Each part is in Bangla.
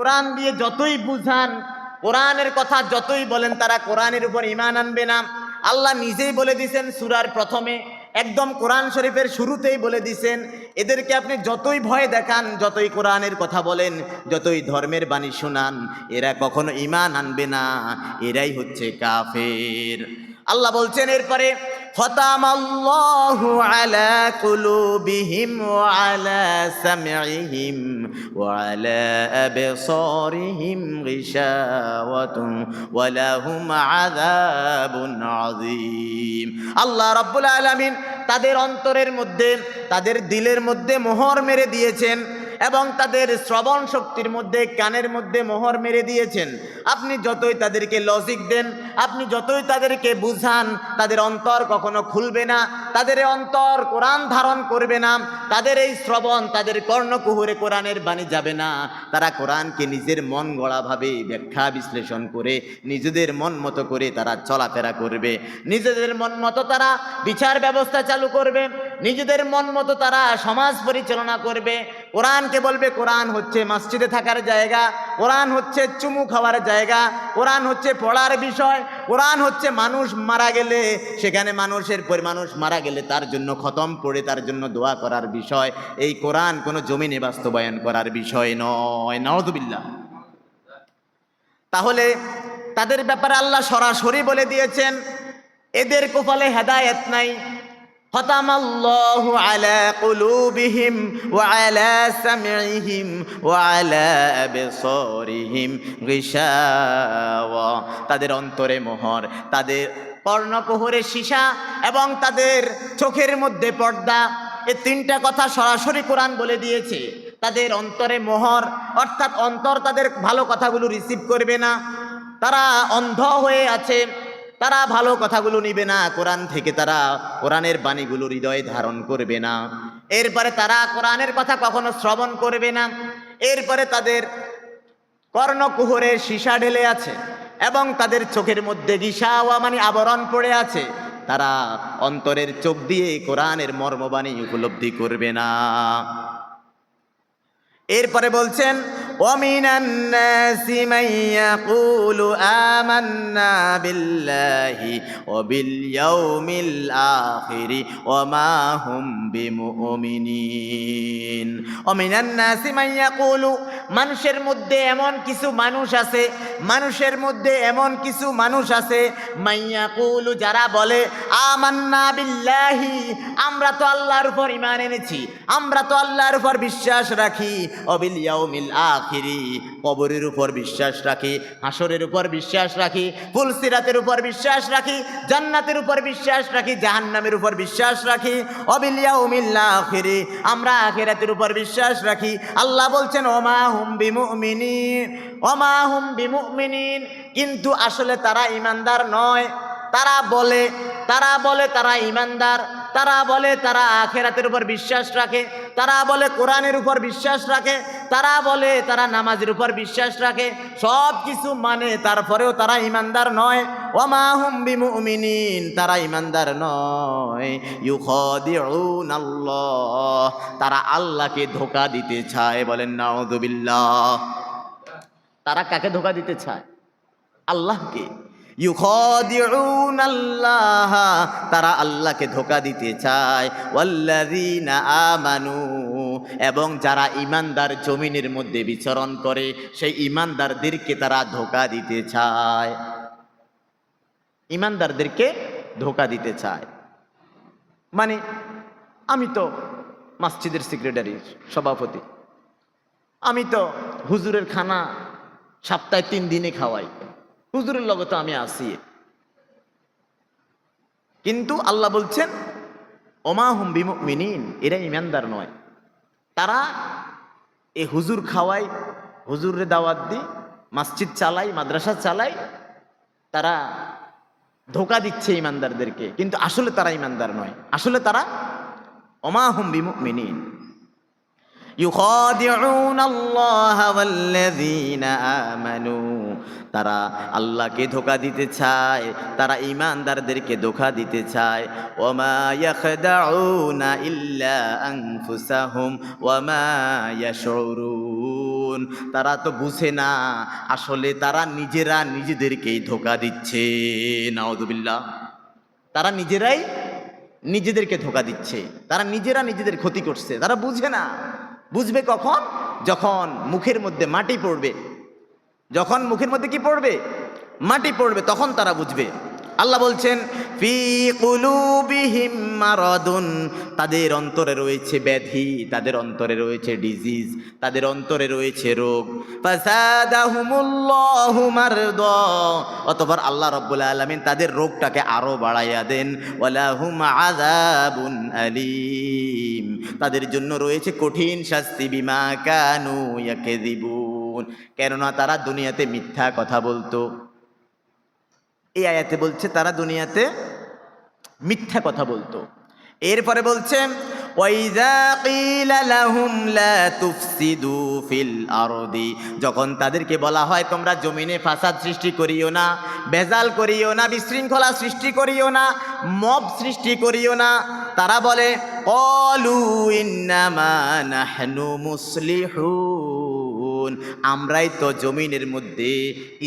কোরআন দিয়ে যতই বুঝান, কোরআনের কথা যতই বলেন, তারা কোরআনের উপর ইমান আনবে না। আল্লাহ নিজেই বলে দিছেন সুরার প্রথমে, একদম কোরআন শরীফের শুরুতেই বলে দিছেন, এদেরকে আপনি যতই ভয় দেখান, যতই কোরআনের কথা বলেন, যতই ধর্মের বাণী শোনান, এরা কখনো ইমান আনবে না, এরাই হচ্ছে কাফের। আল্লাহ বলছেন, এরপরে আল্লাহ রাব্বুল আলামিন তাদের অন্তরের মধ্যে, তাদের দিলের মধ্যে মোহর মেরে দিয়েছেন। এবং তাদের শ্রবণ শক্তির মধ্যে, কানের মধ্যে মোহর মেরে দিয়েছেন। আপনি যতই তাদেরকে লজিক দেন, আপনি যতই তাদেরকে বুঝান, তাদের অন্তর কখনো খুলবে না। তাদের অন্তর কোরআন ধারণ করবে না, তাদের এই শ্রবণ তাদের কর্ণকুহুরে কোরআনের বাণী যাবে না। তারা কোরআনকে নিজের মন গড়াভাবে ব্যাখ্যা বিশ্লেষণ করে, নিজেদের মন মতো করে তারা চলাফেরা করবে। নিজেদের মন মতো তারা বিচার ব্যবস্থা চালু করবে, নিজেদের মন মতো তারা সমাজ পরিচালনা করবে। কোরআনকে বলবে, কোরআন হচ্ছে মসজিদে থাকার জায়গা, কোরআন হচ্ছে চুমু খাওয়ার জায়গা, কোরআন হচ্ছে পড়ার বিষয়, কোরআন হচ্ছে মানুষ মারা গেলে সেখানে মানুষের মানুষ মারা গেলে তার জন্য খতম পড়ে তার জন্য দোয়া করার বিষয় এই কোরআন কোনো জমিনে বাস্তবায়ন করার বিষয় নয় নওয়াজুবিল্লাহ তাহলে তাদের ব্যাপারে আল্লাহ সরাসরি বলে দিয়েছেন এদের কপালে হেদায়েত নাই ختم الله على قلوبهم وعلى سمعهم وعلى أبصارهم غشاوة তাদের অন্তরে মোহর তাদের কর্ণকোহরে সীসা এবং তাদের চোখের মধ্যে পর্দা, এ তিনটা কথা সরাসরি কোরআন বলে দিয়েছে। তাদের অন্তরে মোহর, অর্থাৎ অন্তর তাদের ভালো কথাগুলো রিসিভ করবে না। তারা অন্ধ হয়ে আছে, তারা ভালো কথাগুলো নিবে না। কোরআন থেকে তারা কোরআনের বাণীগুলো হৃদয়ে ধারণ করবে না। এরপরে তারা কোরআনের কথা কখনো শ্রবণ করবে না। এরপরে তাদের কর্ণকুহরে সীসা ঢেলে আছে। এবং তাদের চোখের মধ্যে গিসাওয়া মানে আবরণ পড়ে আছে। তারা অন্তরের চোখ দিয়ে কোরআনের মর্মবাণী উপলব্ধি করবে না। এরপরে বলছেন ومن الناس من يقول آمنا بالله وباليوم الآخر وما هم بمؤمنين ومن الناس من يقول মানুষের মধ্যে এমন কিছু মানুষ আছে মানুষের মধ্যে এমন কিছু মানুষ আছে মাইয়াকুলু যারা বলে আমান্না বিল্লাহি আমরা তো আল্লাহর উপর ইমান এনেছি আমরা তো আল্লাহর উপর বিশ্বাস রাখি অবিল ইয়াউমিল আখিরি, কবরের উপর বিশ্বাস রাখি, হাসরের উপর বিশ্বাস রাখি, ফুলসিরাতের উপর বিশ্বাস রাখি, জান্নাতের উপর বিশ্বাস রাখি, জাহান্নামের উপর বিশ্বাস রাখি, অবিল ইয়াউমিল আখিরি, আমরা আখিরাতের উপর বিশ্বাস রাখি। আল্লাহ বলছেন, ওমা হুম বিমুমিনিন, ওমা হুম বিমুমিনিন। কিন্তু আসলে তারা ইমানদার নয়। তারা বলে তারা বলে তারা ইমানদার। তারা বলে তারা আখেরাতের উপর বিশ্বাস রাখে, তারা বলে কোরআনের উপর বিশ্বাস রাখে, তারা বলে তারা নামাজের উপর বিশ্বাস রাখে সব কিছু মানে তারপরেও তারা ইমানদার নয়। ওমা হুম বিমুমিনিন, তারা ইমানদার নয়। ইউখাদিউন আল্লাহ তারা আল্লাহকে ধোকা দিতে চায় বলেন, নাউযুবিল্লাহ। তারা কাকে ধোকা দিতে চায়? আল্লাহকে। তারা আল্লাহকে ধোকা দিতে চায়। আমানু, এবং যারা ইমানদার জমিনের মধ্যে বিচরণ করে, সেই ইমানদারদেরকে তারা ধোকা দিতে চায়। ইমানদারদেরকে ধোকা দিতে চায়। মানে আমি তো মসজিদের সেক্রেটারি, সভাপতি। আমি তো হুজুরের খানা সপ্তাহে তিন দিনে খাওয়াই। হুজুরের লগে তো আমি আসি কিন্তু আল্লাহ বলছেন ওমা হুম বিমিন এরা ইমানদার নয় তারা এ হুজুর খাওয়াই হুজুরে দাওয়াত দি মসজিদ চালাই মাদ্রাসা চালাই তারা ধোকা দিচ্ছে ইমানদারদেরকে কিন্তু আসলে তারা ইমানদার নয় আসলে তারা ওমা হুম বিমিন يخادعون الله والذين آمنوا তারা আল্লাহকে ধোকা দিতে চায়, তারা ইমানদারদেরকে ধোকা দিতে চায়। তারা তো বুঝে না, আসলে তারা নিজেরা নিজেদেরকেই ধোকা দিচ্ছে। নাউদুবিল্লাহ তারা নিজেরাই নিজেদেরকে ধোকা দিচ্ছে। তারা নিজেরা নিজেদের ক্ষতি করছে। তারা বুঝে না। বুঝবে কখন? যখন মুখের মধ্যে মাটি পড়বে। যখন মুখের মধ্যে কি পড়বে? মাটি পড়বে, তখন তারা বুঝবে। আল্লাহ বলছেন তাদের অন্তরে রয়েছে ব্যাধি, তাদের অন্তরে রয়েছে ডিজিজ তাদের অন্তরে রয়েছে রোগ। অতঃপর আল্লাহ রাব্বুল আলামিন তাদের রোগটাকে আরও বাড়াইয়া দেন। আলীম। তাদের জন্য রয়েছে কঠিন শাস্তি। বিমা কানু ইয়াকাযিবুন। কেননা তারা দুনিয়াতে মিথ্যা কথা বলতো। এই আয়াতে বলছে, তারা দুনিয়াতে মিথ্যা কথা বলতো। এরপরে বলছে যখন তাদেরকে বলা হয়, তোমরা জমিনে ফাসাদ সৃষ্টি করিও না বেজাল করিও না, বিশৃঙ্খলা সৃষ্টি করিও না, মব সৃষ্টি করিও না। তারা বলে, কলু ইন্নামা নাহনু মুসলিহুন আমরাই তো জমিনের মধ্যে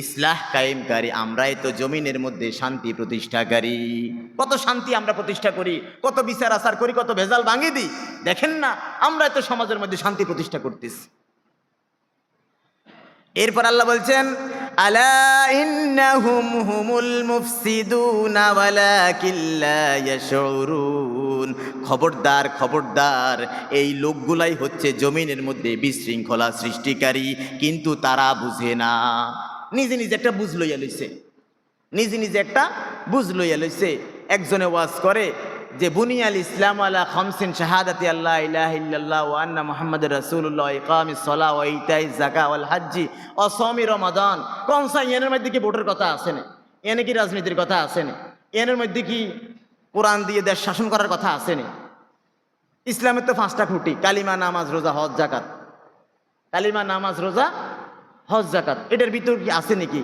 ইসলাহ কায়েমকারী, আমরাই তো জমিনের মধ্যে শান্তি প্রতিষ্ঠাকারী। কত শান্তি আমরা প্রতিষ্ঠা করি, কত বিচার আচার করি, কত ভেজাল ভাঙিয়ে দিই। দেখেন না, আমরাই তো সমাজের মধ্যে শান্তি প্রতিষ্ঠা করতেছি। এরপর আল্লাহ বলছেন খবরদার খবরদার, এই লোকগুলাই হচ্ছে জমিনের মধ্যে বিশৃঙ্খলা সৃষ্টিকারী, কিন্তু তারা বুঝে না। নিজে নিজে একটা বুঝ লইয়া লইছে। নিজে নিজে একটা বুঝ লইয়া লইছে। একজনে ওয়াজ করে যে বুনিয়াল ইসলাম আলা খামসিন শাহাদাতি আল্লাহ ইলাহা ইল্লাল্লাহ ওয়া আন্না মুহাম্মাদুর রাসূলুল্লাহ ইকামিস সালাহ ওয়া ইতাই যাকা ওয়াল হাজ্জি ও সমি রমাদান। কোন সা এনের মধ্যে কি ভোটের কথা আছে না? এনে কি রাজনীতির কথা আছে না? এনের মধ্যে কি কোরআন দিয়ে দেশ শাসন করার কথা আছে না? ইসলামের তো পাঁচটা খুঁটি, কালিমা, নামাজ, রোজা, হজ জাকাত কালিমা, নামাজ, রোজা, হজ জাকাত এটার ভিতর কি আছে নাকি?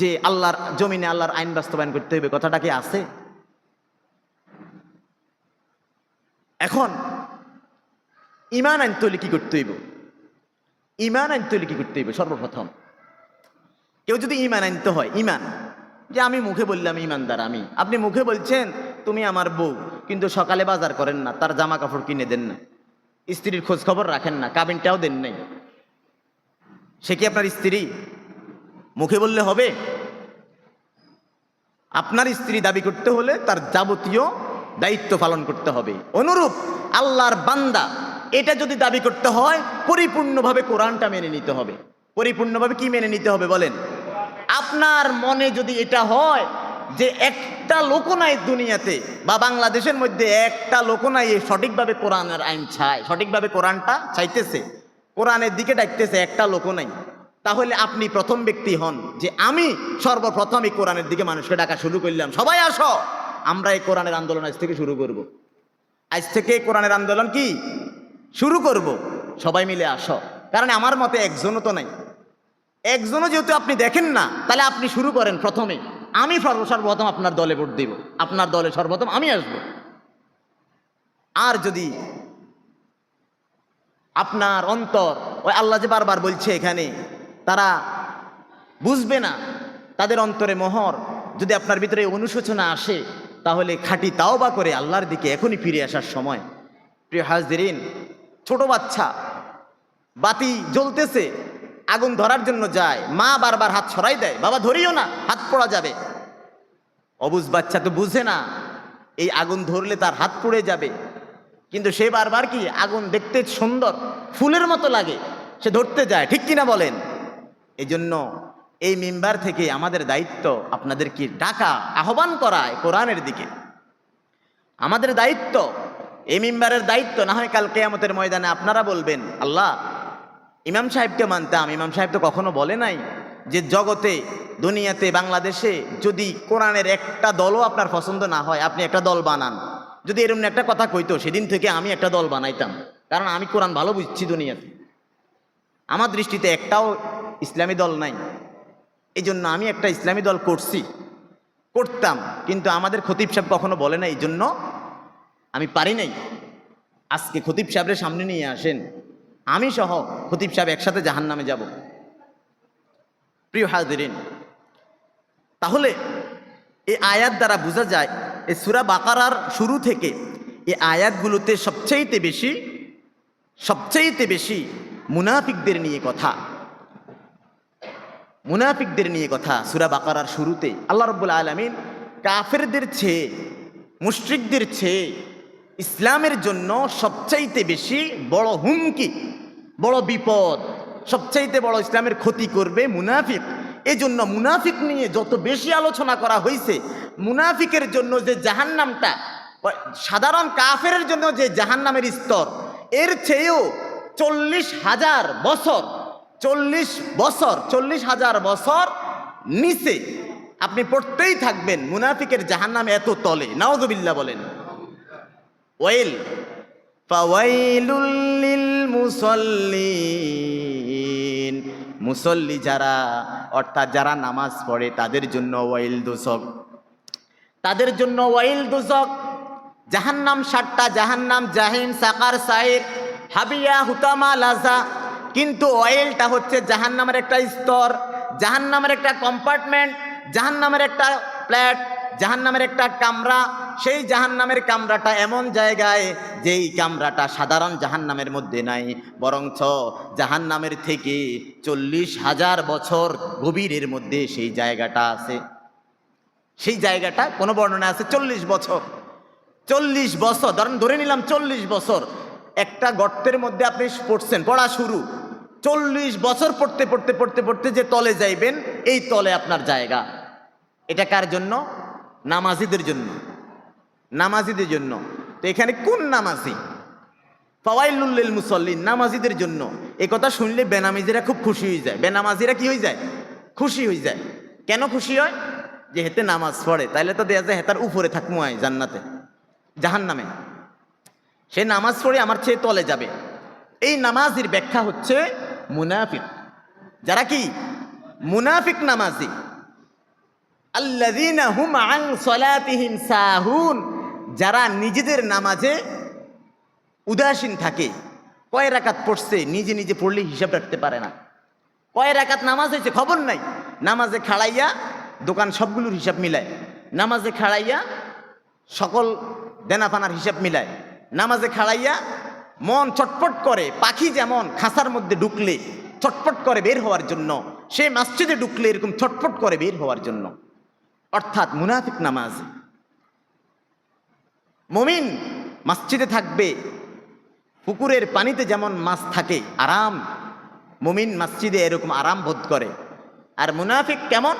যে আল্লাহর জমিনে আল্লাহর আইন বাস্তবায়ন করতে হবে, কথাটা কি আছে? এখন, ইমান আইন তৈরি কি করতে হইব? ইমান আইন তৈরি কি করতে হইব? সর্বপ্রথম, কেউ যদি ইমান আনতে হয়, ইমান, যে আমি মুখে বললাম ইমানদার আমি, আপনি মুখে বলছেন, তুমি আমার বউ কিন্তু সকালে বাজার করেন না, তার জামা কাপড় কিনে দেন না, স্ত্রীর খোঁজ খবর রাখেন না, কাবিনটাও দেন নাই। সে কি আপনার স্ত্রী? মুখে বললে হবে? আপনার স্ত্রী দাবি করতে হলে তার যাবতীয় দায়িত্ব পালন করতে হবে। অনুরূপ আল্লাহর বান্দা এটা যদি দাবি করতে হয়, পরিপূর্ণভাবে কোরআনটা মেনে নিতে হবে। পরিপূর্ণভাবে কি মেনে নিতে হবে বলেন? আপনার মনে যদি এটা হয় যে একটা লোক নাই দুনিয়াতে বা বাংলাদেশের মধ্যে একটা লোক নাই সঠিকভাবে কোরআনের আইন চায়, সঠিকভাবে কোরআনটা চাইতেছে, কোরআনের দিকে ডাকতেছে, একটা লোক নাই। তাহলে আপনি প্রথম ব্যক্তি হন যে আমি সর্বপ্রথম এই কোরআনের দিকে মানুষকে ডাকা শুরু করলাম। সবাই আসো। আমরা এই কোরআনের আন্দোলন আজ থেকে শুরু করব। আজ থেকে কোরআনের আন্দোলন কি? শুরু করব। সবাই মিলে আসো। কারণ আমার মতে একজনও তো নাই। একজনও যেহেতু আপনি দেখেন না, তাহলে আপনি শুরু করেন প্রথমে। আমি সর্ব- সর্বপ্রথম আপনার দলে ভোট দিব। আপনার দলে সর্বপ্রথম আমি আসব। আর যদি আপনার অন্তর, ওই আল্লাহ যে বারবার বলছে এখানে, তারা বুঝবে না, তাদের অন্তরে মোহর, যদি আপনার ভিতরে অনুশোচনা আসে তাহলে খাঁটি তাও বা করে আল্লাহর দিকে এখনই ফিরে আসার সময়। প্রিয় হাজদিন ছোট বাচ্চা, বাতি জ্বলতেছে, আগুন ধরার জন্য যায়, মা বারবার হাত ছড়াই দেয়, বাবা ধরিও না, হাত পড়া যাবে। অবুজ বাচ্চা তো বুঝে না, এই আগুন ধরলে তার হাত পুড়ে যাবে। কিন্তু সে বারবার কি আগুন দেখতে সুন্দর, ফুলের মতো লাগে, সে ধরতে যায়, ঠিক কিনা বলেন? এই জন্য এই মেম্বার থেকে আমাদের দায়িত্ব আপনাদেরকে ডাকা, আহ্বান করায় কোরআনের দিকে। আমাদের দায়িত্ব, এই মেম্বারের দায়িত্ব, না হয় কাল কেয়ামতের ময়দানে আপনারা বলবেন, আল্লাহ, ইমাম সাহেবকে মানতাম। ইমাম সাহেব তো কখনো বলে নাই যে জগতে, দুনিয়াতে, বাংলাদেশে যদি কোরআনের একটা দলও আপনার পছন্দ না হয়, আপনি একটা দল বানান। যদি এরকম একটা কথা কইতো, সেদিন থেকে আমি একটা দল বানাইতাম। কারণ আমি কোরআন ভালো বুঝছি দুনিয়াতে। আমার দৃষ্টিতে একটাও ইসলামী দল নাই। এই জন্য আমি একটা ইসলামী দল করছি। করতাম, কিন্তু আমাদের খতিব সাহেব কখনো বলে না এই জন্য আমি পারি নাই। আজকে খতিব সাহেবের সামনে নিয়ে আসেন। আমি সহ খতিব সাহেব একসাথে জাহান নামে যাব। প্রিয় হাজরিন, তাহলে এই আয়াত দ্বারা বোঝা যায়, এই সুরা বাকারার শুরু থেকে এই আয়াতগুলোতে সবচাইতে বেশি সবচাইতে বেশি মুনাফিকদের নিয়ে কথা। মুনাফিকদের নিয়ে কথা, সুরা বাকারার শুরুতে। আল্লাহ রব্বুল আলমিন কাফেরদের চেয়ে, মুশরিকদের চেয়ে ইসলামের জন্য সবচাইতে বেশি বড় হুমকি, বড় বিপদ, সবচাইতে বড় ইসলামের ক্ষতি করবে মুনাফিক। এই জন্য মুনাফিক নিয়ে যত বেশি আলোচনা করা হয়েছে মুনাফিকের জন্য যে জাহান্নামটা, সাধারণ কাফের জন্য যে জাহান্নামের স্তর, এর চেয়েও চল্লিশ হাজার বছর চল্লিশ বছর, চল্লিশ হাজার বছর নিচে আপনি পড়তেই থাকবেন। মুনাফিকের জাহান্নামে এত তলে। নাওজবিল্লা বলেন। ওয়েল ফাওয়াইলুল মুসল্লিন। মুসল্লি যারা, অর্থাৎ যারা নামাজ পড়ে, তাদের জন্য ওয়াইল দোষক তাদের জন্য ওয়াইল দোষক জাহান্নাম সাতটা, জাহান্নাম জাহিম, সাকার সাহেব হাবিয়া, হুতামা, লাজা। কিন্তু অয়েলটা হচ্ছে জাহান্নামের একটা স্তর, জাহান্নামের একটা কম্পার্টমেন্ট জাহান্নামের একটা প্ল্যাট জাহান্নামের একটা কামরা। সেই জাহান্নামের কামরাটা এমন জায়গায় যেই কামরাটা সাধারণ জাহান্নামের মধ্যে নাই, বরঞ্চ জাহান্নামের থেকে চল্লিশ হাজার বছর গভীরের মধ্যে সেই জায়গাটা আছে। সেই জায়গাটা কোনো বর্ণনা আছে চল্লিশ বছর। চল্লিশ বছর, ধরেন ধরে নিলাম চল্লিশ বছর। একটা গর্তের মধ্যে আপনি পড়ছেন, পড়া শুরু। চল্লিশ বছর পড়তে পড়তে পড়তে পড়তে যে তলে যাইবেন, এই তলে আপনার জায়গা। এটা কার জন্য? নামাজিদের জন্য। নামাজিদের জন্য। তো এখানে কোন নামাজি? ফাওয়াইলুল্লিল মুসল্লিন, নামাজিদের জন্য। এ কথা শুনলে বেনামাজিরা খুব খুশি হয়ে যায়। বেনামাজিরা কি হয়ে যায়? খুশি হয়ে যায়। কেন খুশি হয়? যে হেতে নামাজ পড়ে, তাইলে তো দেয়া যায়, হেতার উপরে থাকব আয় জান্নাতে জাহান নামে সে নামাজ পড়ে আমার চেয়ে তলে যাবে। এই নামাজের ব্যাখ্যা হচ্ছে মুনাফিক। যারা কি? মুনাফিক নামাজি। আল্লাযীনা হুম আন সলাতিহিম সাহুন। যারা নিজেদের নামাজে উদাসীন থাকে, কয় রাকাত পড়ছে, নিজে নিজে পড়লে হিসাব রাখতে পারে না। কয় রাকাত নামাজ হয়েছে, খবর নাই। নামাজে খাড়াইয়া দোকান সবগুলোর হিসাব মিলায়। নামাজে খাড়াইয়া সকল দেনাফানার হিসাব মিলায়। নামাজে খাড়াইয়া মন চটপট করে, পাখি যেমন খাঁচার মধ্যে ঢুকলে চটপট করে বের হওয়ার জন্য, সে মসজিদে ঢুকলে এরকম চটপট করে বের হওয়ার জন্য। অর্থাৎ মুনাফিক নামাজ। মমিন মসজিদে থাকবে, পুকুরের পানিতে যেমন মাছ থাকে, আরাম। মুমিন মসজিদে এরকম আরাম বোধ করে। আর মুনাফিক কেমন?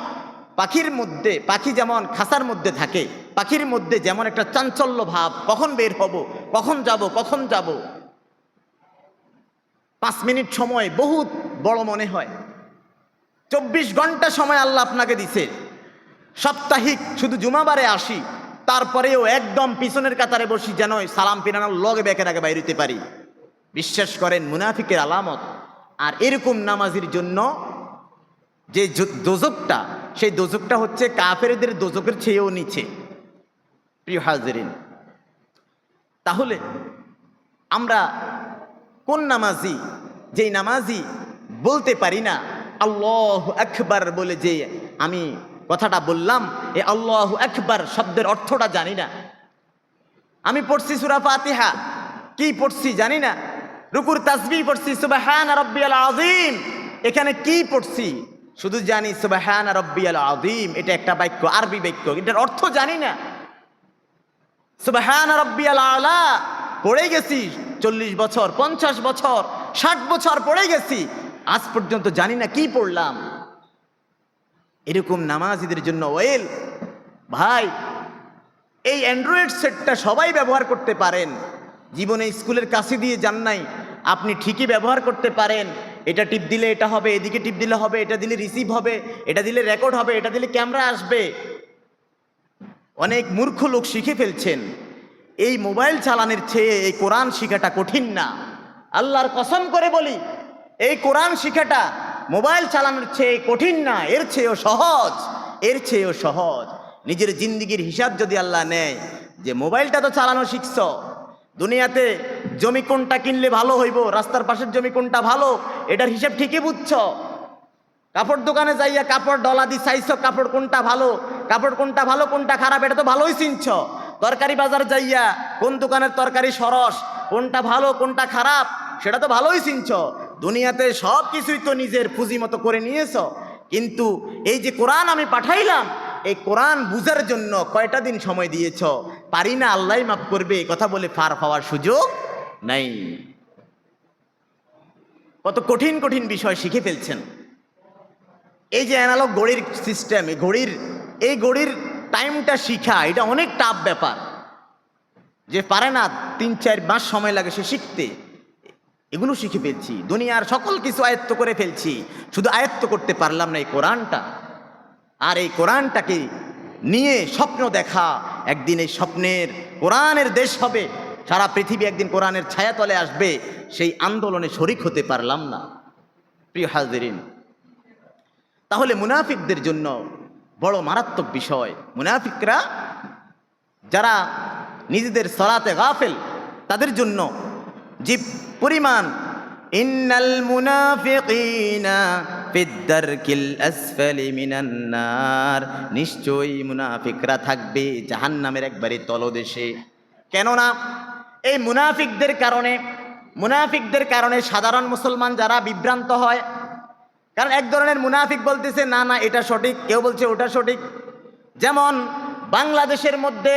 পাখির মধ্যে, পাখি যেমন খাসার মধ্যে থাকে, পাখির মধ্যে যেমন একটা চাঞ্চল্য ভাব, কখন বের হব, কখন যাব কখন যাব পাঁচ মিনিট সময় বহুত বড় মনে হয়। চব্বিশ ঘণ্টা সময় আল্লাহ আপনাকে দিছে। সাপ্তাহিক শুধু জুমাবারে আসি, তারপরেও একদম পিছনের কাতারে বসি যেন সালাম পিরানোর লগে বেঁকে আগে বাইরিতে পারি। বিশ্বাস করেন, মুনাফিকের আলামত। আর এরকম নামাজির জন্য যে দোজকটা, সেই দোজকটা হচ্ছে কাফেরদের দোজকের চেয়েও নিচে। প্রিয় হাজরিন, তাহলে আমরা কোন নামাজি? যেই নামাজি বলতে পারি না, আল্লাহ আকবার বলে যে আমি কথাটা বললাম, এ আল্লাহ আকবার শব্দের অর্থটা জানি না। আমি পড়ছি সুরা ফাতিহা। কি পড়ছি জানি না। রুকুর তাসবি পড়ছি, সুবাহান রব্বিয়াল আজিম এখানে কি পড়ছি? শুধু জানি, সুবাহান রব্বিয়াল আজিম এটা একটা বাক্য, আরবি বাক্য। এটার অর্থ জানি না। সুবাহান রব্বিয়াল আলা পড়ে গেছি, চল্লিশ বছর, পঞ্চাশ বছর, ষাট বছর পড়ে গেছি, আজ পর্যন্ত জানি না কি পড়লাম। এরকম নামাজিদের জন্য ওয়েল। ভাই, এই অ্যান্ড্রয়েড সেটটা সবাই ব্যবহার করতে পারেন। জীবনে স্কুলের কাছে দিয়ে যান নাই, আপনি ঠিকই ব্যবহার করতে পারেন। এটা টিপ দিলে এটা হবে, এদিকে টিপ দিলে হবে, এটা দিলে রিসিভ হবে, এটা দিলে রেকর্ড হবে, এটা দিলে ক্যামেরা আসবে। অনেক মূর্খ লোক শিখে ফেলছেন। এই মোবাইল চালানোর চেয়ে এই কোরআন শিখাটা কঠিন না। আল্লাহর কসম করে বলি, এই কোরআন শিখাটা মোবাইল চালানোর চেয়ে কঠিন না, এর চেয়েও সহজ, এর চেয়েও সহজ। নিজের জিন্দিগির হিসাব যদি আল্লাহ নেয়, যে মোবাইলটা তো চালানো শিখছ, দুনিয়াতে জমি কোনটা কিনলে ভালো হইব, রাস্তার পাশের জমি কোনটা ভালো, এটার হিসাব ঠিকই বুঝছ। কাপড় দোকানে যাইয়া কাপড় ডলা দি চাইছ, কাপড় কোনটা ভালো, কাপড় কোনটা ভালো, কোনটা খারাপ, এটা তো ভালোই চিনছ। তরকারি বাজার যাইয়া কোন দোকানের তরকারি সরস, কোনটা ভালো, কোনটা খারাপ, সেটা তো ভালোই চিনছ। দুনিয়াতে সব কিছুই তো নিজের পুঁজি মতো করে নিয়েছ। কিন্তু এই যে কোরআন আমি পাঠাইলাম, এই কোরআন বুঝার জন্য কয়টা দিন সময় দিয়েছ? পারি না, আল্লাহ মাফ করবে, এই কথা বলে ফার পাওয়ার সুযোগ নাই। কত কঠিন কঠিন বিষয় শিখে ফেলছেন। এই যে অ্যানালগ ঘড়ির সিস্টেম এই ঘড়ির এই ঘড়ির টাইমটা শিখা, এটা অনেক টাফ ব্যাপার। যে পারে না, তিন, চার মাস সময় লাগে সে শিখতে। এগুলো শিখে ফেলছি। দুনিয়ার সকল কিছু আয়ত্ত করে ফেলছি। শুধু আয়ত্ত করতে পারলাম না এই কোরআনটা। আর এই কোরআনটাকে নিয়ে স্বপ্ন দেখা, একদিন এই স্বপ্নের কোরআনের দেশ হবে। সারা পৃথিবী একদিন কোরআনের ছায়াতলে আসবে। সেই আন্দোলনে শরিক হতে পারলাম না। প্রিয় হাজরিন, তাহলে মুনাফিকদের জন্য বড় মারাত্মক বিষয়। মুনাফিকরা যারা নিজেদের সলাতে গাফেল, তাদের জন্য যে পরিমাণ ইন্নাল মুনাফিকিনা ফিদ্দারকিল আসফালি মিনান নার, নিশ্চয়ই মুনাফিকরা থাকবে জাহান্নামের একবারে তলদেশে। কেননা এই মুনাফিকদের কারণে মুনাফিকদের কারণে সাধারণ মুসলমান যারা বিভ্রান্ত হয় কারণ এক ধরনের মুনাফিক বলতেছে, না না, এটা সঠিক। কেউ বলছে, ওটা সঠিক। যেমন বাংলাদেশের মধ্যে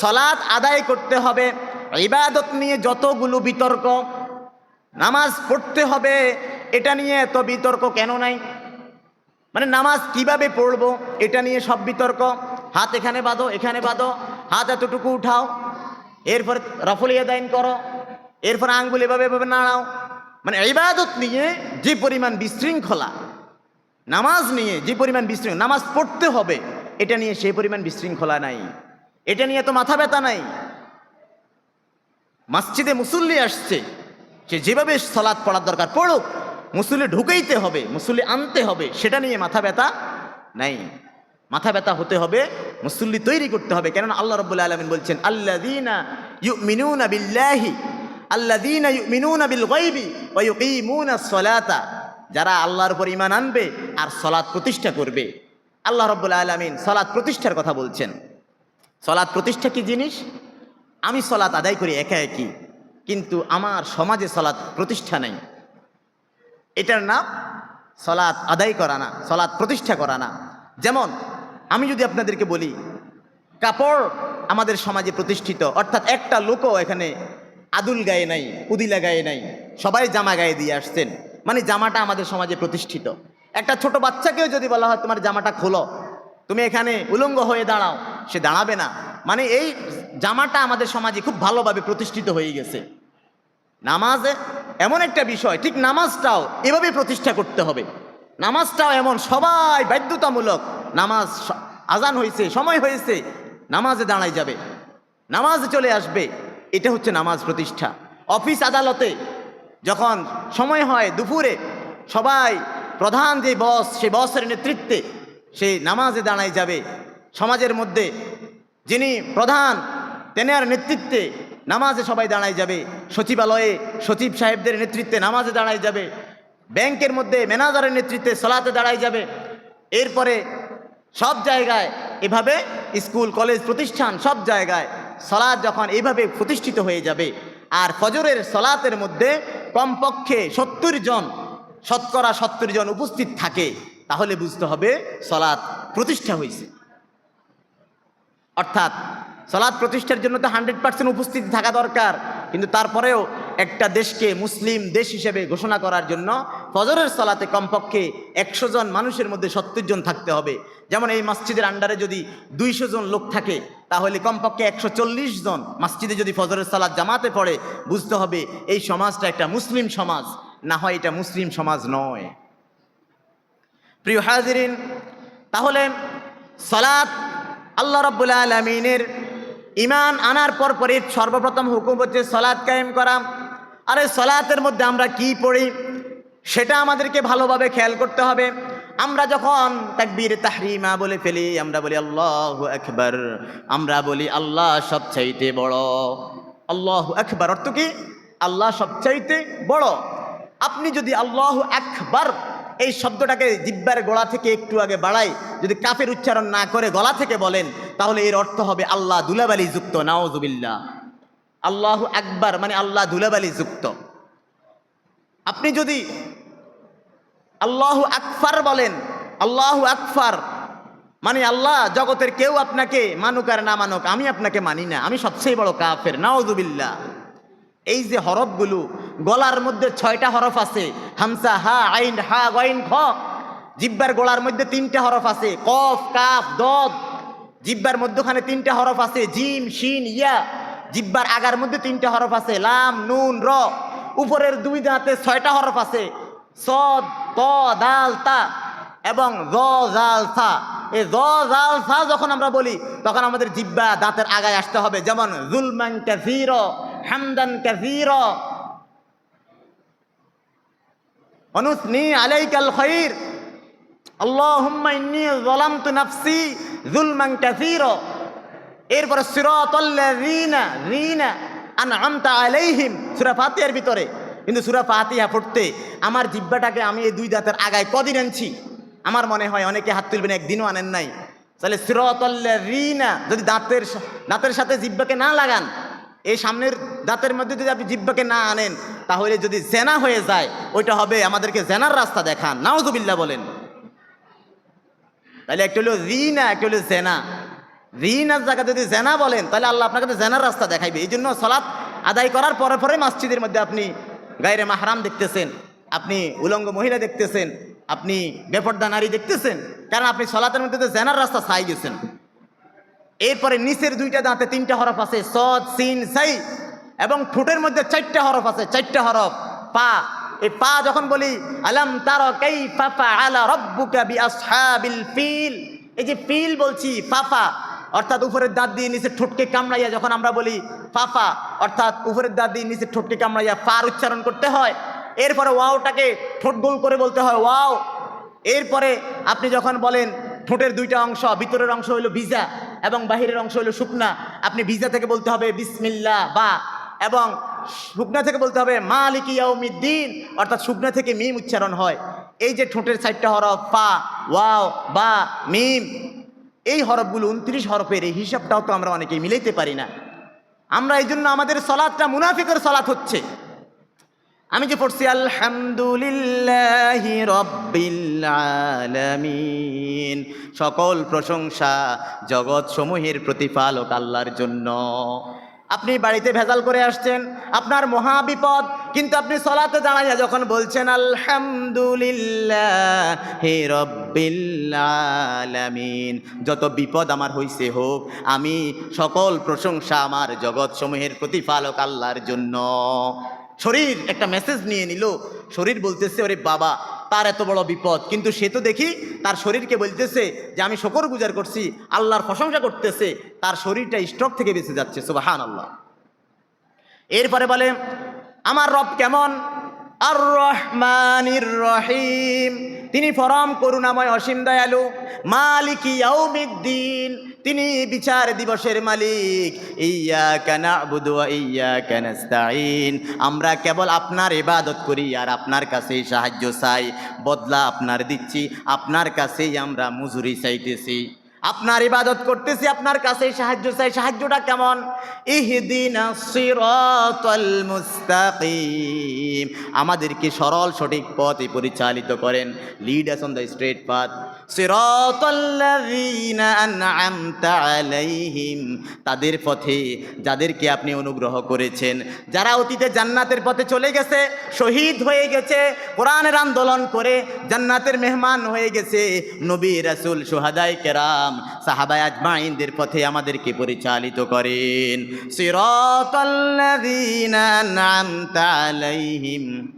সলাৎ আদায় করতে হবে, ইবাদত নিয়ে যতগুলো বিতর্ক, নামাজ পড়তে হবে, এটা নিয়ে এত বিতর্ক কেন নাই? মানে নামাজ কীভাবে পড়ব, এটা নিয়ে সব বিতর্ক। হাত এখানে বাঁধো এখানে বাঁধো, হাত এতটুকু উঠাও, এরপর রফলিয়া দাইন করো, এরপর আঙ্গুল এভাবে এভাবে নাড়াও। মানে ইবাদত নিয়ে যে পরিমাণ বিশৃঙ্খলা, নামাজ নিয়ে যে পরিমাণ বিশৃঙ্খলা, নামাজ পড়তে হবে, এটা নিয়ে সেই পরিমাণ বিশৃঙ্খলা নাই। এটা নিয়ে তো মাথা ব্যথা নাই। মসজিদে মুসল্লি আসছে, সে যেভাবে সলাৎ পড়ার দরকার পড়ুক, মুসল্লি ঢুকেইতে হবে, মুসল্লি আনতে হবে, সেটা নিয়ে মাথা ব্যথা নাই। মাথা ব্যথা হতে হবে, মুসল্লি তৈরি করতে হবে। কেননা আল্লাহ রব্বুল আলমিন বলছেন আল্লাহ ইউ বিল্লাহি আল্লাহ দিনা ইউ মিনুনা বিল গাইবি ওয়া সলাতা। যারা আল্লাহর উপর ইমান আনবে আর সলাৎ প্রতিষ্ঠা করবে। আল্লাহ রব্বুল আলমিন সলাৎ প্রতিষ্ঠার কথা বলছেন। সলাৎ প্রতিষ্ঠা কি জিনিস? আমি সলাৎ আদায় করি একা একই কিন্তু আমার সমাজে সলাৎ প্রতিষ্ঠা নেই। এটার নাম সলাৎ আদায় করা না, সলাৎ প্রতিষ্ঠা করা না। যেমন, আমি যদি আপনাদেরকে বলি, কাপড় আমাদের সমাজে প্রতিষ্ঠিত, অর্থাৎ একটা লোকও এখানে আদুল গায়ে নাই, উদিলা গায়ে নাই, সবাই জামা গায়ে দিয়ে আসছেন। মানে জামাটা আমাদের সমাজে প্রতিষ্ঠিত। একটা ছোট বাচ্চাকেও যদি বলা হয়, তোমার জামাটা খোলো, তুমি এখানে উলঙ্গ হয়ে দাঁড়াও। সে দাঁড়াবে না। মানে এই জামাটা আমাদের সমাজে খুব ভালোভাবে প্রতিষ্ঠিত হয়ে গেছে। নামাজ এমন একটা বিষয়, ঠিক নামাজটাও এভাবে প্রতিষ্ঠা করতে হবে। নামাজটাও এমন, সবাই বাধ্যতামূলক নামাজ আজান হয়েছে সময় হয়েছে নামাজে দাঁড়াই যাবে। নামাজে চলে আসবে এটা হচ্ছে নামাজ প্রতিষ্ঠা। অফিস আদালতে যখন সময় হয় দুপুরে, সবাই প্রধান যে বস সেই বসের নেতৃত্বে সেই নামাজে দাঁড়ায় যাবে। সমাজের মধ্যে যিনি প্রধান তেনার নেতৃত্বে নামাজে সবাই দাঁড়াই যাবে। সচিবালয়ে সচিব সাহেবদের নেতৃত্বে নামাজে দাঁড়াই যাবে। ব্যাংকের মধ্যে ম্যানেজারের নেতৃত্বে সলাতে দাঁড়াই যাবে। এরপরে সব জায়গায় এভাবে স্কুল, কলেজ প্রতিষ্ঠান সব জায়গায় সলাদ যখন এইভাবে প্রতিষ্ঠিত হয়ে যাবে, আর ফজরের সলাতের মধ্যে কমপক্ষে সত্তর জন, শতকরা সত্তর জন উপস্থিত থাকে, তাহলে বুঝতে হবে সলাৎ প্রতিষ্ঠা হয়েছে। অর্থাৎ সলাৎ প্রতিষ্ঠার জন্য তো হান্ড্রেড পার্সেন্ট উপস্থিতি থাকা দরকার, কিন্তু তারপরেও একটা দেশকে মুসলিম দেশ হিসেবে ঘোষণা করার জন্য ফজরের সলাতে কমপক্ষে একশো জন মানুষের মধ্যে সত্তর জন থাকতে হবে। যেমন এই মসজিদের আন্ডারে যদি দুইশো জন লোক থাকে তাহলে কমপক্ষে একশো চল্লিশ জন মসজিদে যদি ফজরের সালাদ জামাতে পড়ে, বুঝতে হবে এই সমাজটা একটা মুসলিম সমাজ। না হয় এটা মুসলিম সমাজ নয়। প্রিয় হাজিরিন, তাহলে সলাৎ আল্লাহ রব্বুল আলমিনের ইমান আনার পর পরে সর্বপ্রথম হুকুম হচ্ছে সলাৎ কায়েম করা। আরে সলাতের মধ্যে আমরা কি পড়ি, সেটা আমাদেরকে ভালোভাবে খেয়াল করতে হবে। আমরা যখন তাকবীর তাহরিমা বলে ফেলি, আমরা বলি আল্লাহ একবার আমরা বলি আল্লাহ সবচাইতে বড়। আল্লাহ একবার অর্থ কি? আল্লাহ সবচাইতে বড়। আপনি যদি আল্লাহ একবার এই শব্দটাকে জিব্বার গলা থেকে একটু আগে বাড়াই, যদি কাফের উচ্চারণ না করে গলা থেকে বলেন, তাহলে এর অর্থ হবে আল্লাহ দুলাবালি যুক্ত নাওজুবিল্লা আল্লাহ একবার মানে আল্লাহ দুলাবালি যুক্ত। আপনি যদি আল্লাহ আকফার বলেন, আল্লাহ আকফার মানে আল্লাহ জগতের কেউ আপনাকে মানুক আর না মানুক, আমি আপনাকে মানি না, আমি সবচেয়ে বড় কাফের নাওজুবিল্লা এই যে হরফগুলো, গলার মধ্যে ছয়টা হরফ আছে, হামসা, হা, আইন, হা গইন খ। জিব্বার গলার মধ্যে তিনটা হরফ আছে, কফ, কাফ, দদ। জিব্বার মধ্যখানে তিনটা হরফ আছে, জিম, শিন, ইয়া। জিব্বার আগার মধ্যে তিনটা হরফ আছে, লাম, নুন, র। উপরের দুই দাঁতে ছয়টা হরফ আছে, সদ ত দাল তা এবং জ জাল সা এই জ জাল সা যখন আমরা বলি, তখন আমাদের জিব্বা, দাঁতের আগায় আসতে হবে। যেমন, জুলমান কাসির, হামদান কাসির, অনুসনি আলাইকাল খৈর, আল্লাহুম্মা ইন্নী যালামতু নাফসি যুলমান কাসীরা। এরপরে সিরাতাল্লাযীনা রিনা আনআমতা আলাইহিম, সূরা ফাতিহার ভিতরে। কিন্তু সূরা ফাতিহা পড়তে আমার জিব্বাটাকে আমি এই দুই দাঁতের আগায় কদিন আনছি? আমার মনে হয় অনেকে হাত তুলবেন, একদিনও আনেন নাই। তাহলে সিরাতাল্লাযীনা, যদি দাঁতের দাঁতের সাথে জিব্বাকে না লাগান, এই সামনের দাঁতের মধ্যে যদি আপনি জিব্বাকে না আনেন, তাহলে যদি জেনা হয়ে যায়, ওইটা হবে আমাদেরকে জেনার রাস্তা দেখান। নাউজুবিল্লাহ বলেন। তাহলে একটা হলো রিনা, একটা হলো জেনা। রিনার জায়গা যদি জেনা বলেন, তাহলে আল্লাহ আপনাকে জেনার রাস্তা দেখাইবে। এই জন্য সলাৎ আদায় করার পরে পরে মসজিদের মধ্যে আপনি গায়ের মাহরাম দেখতেছেন, আপনি উলঙ্গ মহিলা দেখতেছেন, আপনি বেপর্দা নারী দেখতেছেন, কারণ আপনি সলাতের মধ্যে তো জেনার রাস্তা ছাই গেছেন এরপরে নিচের দুইটা দাঁতে তিনটা হরফ আছে, সদ, সিন, সাই, এবং ঠোঁটের মধ্যে চারটা হরফ আছে, চারটা হরফ, পা। এই পা যখন বলি, আলাম তার কাই ফাফা আলা রব্বুকা বি আসহাবিল ফিল। এই যে ফিল বলছি ফাফা অর্থাৎ উপরের দাঁত দিয়ে নিচের ঠোঁটকে কামড়াইয়া যখন আমরা বলি ফাফা অর্থাৎ উপরের দাঁত দিয়ে নিচের ঠোঁটকে কামড়াইয়া ফার উচ্চারণ করতে হয়, এরপরে ওয়াওটাকে ঠোঁট গোল করে বলতে হয় ওয়াও। এরপরে আপনি যখন বলেন ঠোঁটের দুইটা অংশ, ভিতরের অংশ হলো ভিজা এবং বাহিরের অংশ হলো শুকনা, আপনি ভিজা থেকে বলতে হবে বিসমিল্লা বা, এবং শুকনা থেকে বলতে হবে মা মালিক ইয়াউমিদ্দিন, অর্থাৎ শুকনা থেকে মিম উচ্চারণ হয়। এই যে ঠোঁটের সাইডটা হরফ পা ওয়াও, বা, মিম এই হরফগুলো উনত্রিশ হরফের, এই হিসাবটাও তো আমরা অনেকে মিলাইতে পারি না। আমরা এই জন্য আমাদের সলাদটা মুনাফিকের সলাৎ হচ্ছে। আমি যে পড়ছি, আলহামদুলিল্লাহ সকল প্রশংসা জগৎ সমূহের প্রতিপালক আল্লাহর জন্য। আপনি বাড়িতে ভেজাল করে আসছেন, আপনার মহাবিপদ কিন্তু আপনি সলাতে দাঁড়াইয়া যখন বলছেন, আলহামদুলিল্লাহ হে রব্বিল যত বিপদ আমার হইছে হোক, আমি সকল প্রশংসা আমার জগৎ সমূহের প্রতিপালক আল্লাহর জন্য। শরীর একটা মেসেজ নিয়ে নিল। শরীর বলতেছে, ওরে বাবা, তার এত বড় বিপদ। কিন্তু সে তো দেখি তার শরীরকে বলতেছে যে, আমি শকর গুজার করছি। আল্লাহর প্রশংসা করতেছে। তার শরীরটা স্ট্রোক থেকে বেঁচে যাচ্ছে। সুবাহান আল্লাহ এরপরে বলে, আমার রব কেমন? আর রহমানির রহিম। তিনি পরম করুণাময় অসীম দয়ালু। মালিক ইয়াউমিদ্দিন। তিনি বিচার দিবসের মালিক। ইয়া কানা বুধু ইয়া কানাস্তাইন আমরা কেবল আপনার ইবাদত করি, আর আপনার কাছেই সাহায্য চাই। বদলা আপনার দিচ্ছি, আপনার কাছেই আমরা মজুরি চাইতেছি। আপনার ইবাদত করতেছি, আপনার কাছেই সাহায্য চাই। সাহায্যটা কেমন? আমাদেরকে সরল সঠিক পথে পরিচালিত করেন। Lead on the straight path তাদের পথে যাদেরকে আপনি অনুগ্রহ করেছেন। যারা অতীতে জান্নাতের পথে চলে গেছে, শহীদ হয়ে গেছে, কোরআনের আন্দোলন করে জান্নাতের মেহমান হয়ে গেছে, নবী রাসুল সুহাদাই কেরাম, সাহাবায় আজমাইনদের পথে আমাদেরকে পরিচালিত করেন। সিরাতাল্লাযীনা আলাইহিম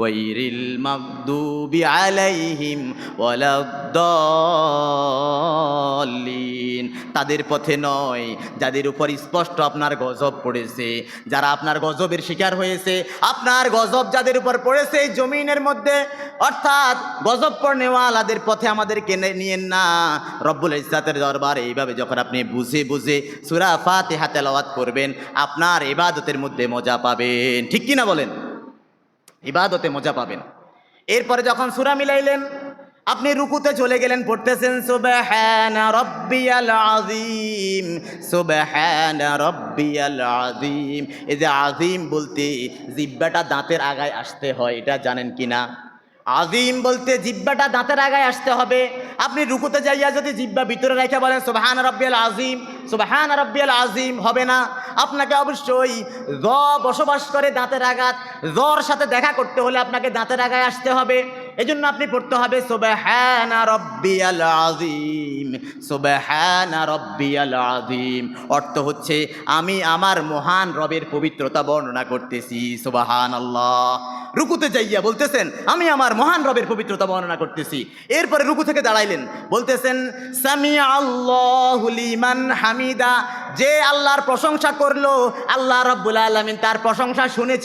ওয়াইরিল মাগদুবি আলাইহিম ওয়ালাদ্দাল্লিন তাদের পথে নয়, যাদের উপর স্পষ্ট আপনার গজব পড়েছে। যারা আপনার গজবের শিকার হয়েছে, আপনার গজব যাদের উপর পড়েছে জমিনের মধ্যে, অর্থাৎ গজব পড়নেওয়ালাদের পথে আমাদেরকে নিয়েন না। রব্বুল ইসলাতের দরবারে এইভাবে যখন আপনি বুঝে বুঝে সুরা ফাতিহা তেলাওয়াত করবেন, আপনার ইবাদতের মধ্যে মজা পাবেন। ঠিক কি না বলেন? ইবাদতে মজা পাবেন। এরপরে যখন সুরা মিলাইলেন, আপনি রুকুতে চলে গেলেন, পড়তেছেন রব্বিয়াল আযীম এই যে আযীম বলতে জিব্বাটা দাঁতের আগায় আসতে হয়, এটা জানেন কি না আজিম বলতে জিব্বাটা দাঁতের আগায় আসতে হবে। আপনি রুকুতে যাইয়া যদি জিব্বা ভিতরে রেখে বলেন, সুবহান রব্বিয়াল আজিম সুবহান রব্বিয়াল আজিম হবে না। আপনাকে অবশ্যই জ বসবাস করে দাঁতের আঘাত। জর সাথে দেখা করতে হলে আপনাকে দাঁতের আগায় আসতে হবে। এজন্য আপনি পড়তে হবে, সুবহান রব্বিয়াল আজিম সুবহান রব্বিয়াল আজিম অর্থ হচ্ছে, আমি আমার মহান রবের পবিত্রতা বর্ণনা করতেছি সুবহান আল্লাহ রুকুতে যাইয়া বলতেছেন, আমি আমার মহান রবের পবিত্রতা বর্ণনা করতেছি। এরপরে রুকু থেকে দাঁড়াইলেন, বলতেছেন সামি লিমান হামিদা। যে আল্লাহর প্রশংসা করল, আল্লাহ রব্বুল আলমিন তার প্রশংসা শুনেছে।